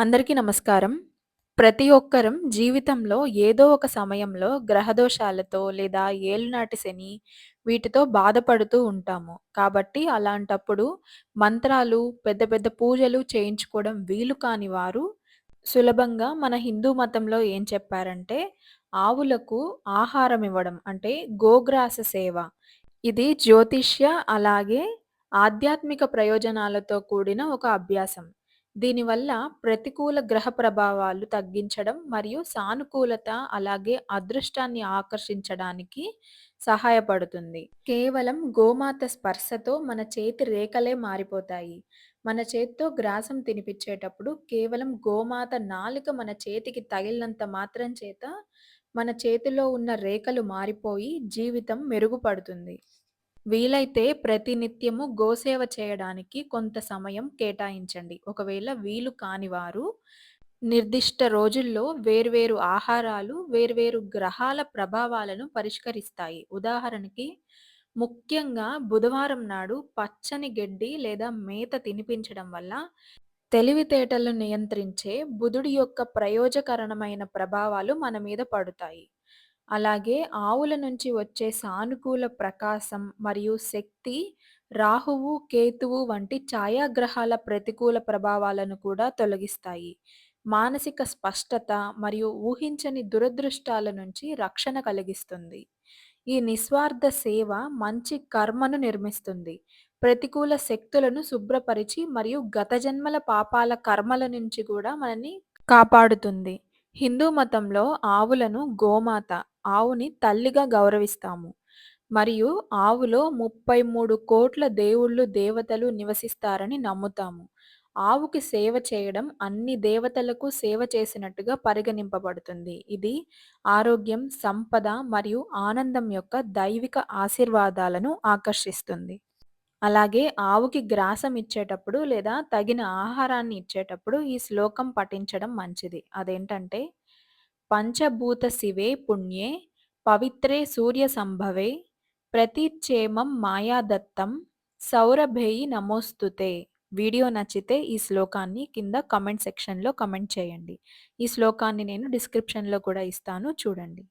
అందరికీ నమస్కారం. ప్రతి ఒక్కరం జీవితంలో ఏదో ఒక సమయంలో గ్రహదోషాలతో లేదా ఏలునాటి శని వీటితో బాధపడుతూ ఉంటాము. కాబట్టి అలాంటప్పుడు మంత్రాలు, పెద్ద పెద్ద పూజలు చేయించుకోవడం వీలు కాని వారు సులభంగా మన హిందూ మతంలో ఏం చెప్పారంటే ఆవులకు ఆహారం ఇవ్వడం అంటే గోగ్రాస సేవ. ఇది జ్యోతిష్య అలాగే ఆధ్యాత్మిక ప్రయోజనాలతో కూడిన ఒక అభ్యాసం. దీనివల్ల ప్రతికూల గ్రహ ప్రభావాలు తగ్గించడం మరియు సానుకూలత అలాగే అదృష్టాన్ని ఆకర్షించడానికి సహాయపడుతుంది. కేవలం గోమాత స్పర్శతో మన చేతి రేఖలే మారిపోతాయి. మన చేత్తో గ్రాసం తినిపించేటప్పుడు కేవలం గోమాత నాలుక మన చేతికి తగిలినంత మాత్రం చేత మన చేతిలో ఉన్న రేఖలు మారిపోయి జీవితం మెరుగుపడుతుంది. వీలైతే ప్రతినిత్యము గోసేవ చేయడానికి కొంత సమయం కేటాయించండి. ఒకవేళ వీలు కానివారు నిర్దిష్ట రోజుల్లో వేర్వేరు ఆహారాలు వేర్వేరు గ్రహాల ప్రభావాలను పరిష్కరిస్తాయి. ఉదాహరణకి ముఖ్యంగా బుధవారం నాడు పచ్చని గడ్డి లేదా మేత తినిపించడం వల్ల తెలివితేటలను నియంత్రించే బుధుడి యొక్క ప్రయోజకరమైన ప్రభావాలు మన మీద పడుతాయి. అలాగే ఆవుల నుంచి వచ్చే సానుకూల ప్రకాశం మరియు శక్తి రాహువు, కేతువు వంటి ఛాయాగ్రహాల ప్రతికూల ప్రభావాలను కూడా తొలగిస్తాయి. మానసిక స్పష్టత మరియు ఊహించని దురదృష్టాల నుంచి రక్షణ కలిగిస్తుంది. ఈ నిస్వార్థ సేవ మంచి కర్మను నిర్మిస్తుంది. ప్రతికూల శక్తులను శుభ్రపరిచి మరియు గత జన్మల పాపాల కర్మల నుంచి కూడా మనల్ని కాపాడుతుంది. హిందూ మతంలో ఆవులను గోమాత ఆవుని తల్లిగా గౌరవిస్తాము. మరియు ఆవులో ముప్పై మూడు కోట్ల దేవుళ్ళు, దేవతలు నివసిస్తారని నమ్ముతాము. ఆవుకి సేవ చేయడం అన్ని దేవతలకు సేవ చేసినట్టుగా పరిగణింపబడుతుంది. ఇది ఆరోగ్యం, సంపద మరియు ఆనందం యొక్క దైవిక ఆశీర్వాదాలను ఆకర్షిస్తుంది. అలాగే ఆవుకి గ్రాసం ఇచ్చేటప్పుడు లేదా తగిన ఆహారాన్ని ఇచ్చేటప్పుడు ఈ శ్లోకం పఠించడం మంచిది. అదేంటంటే పంచభూత శివే పుణ్యే పవిత్రే సూర్య సంభవే ప్రతీచ్యేమం మాయాదత్తం సౌరభేయి నమోస్తుతే. వీడియో నచ్చితే ఈ శ్లోకాన్ని కింద కమెంట్ సెక్షన్‌లో కమెంట్ చేయండి. ఈ శ్లోకాన్ని నేను డిస్క్రిప్షన్‌లో కూడా ఇస్తాను చూడండి.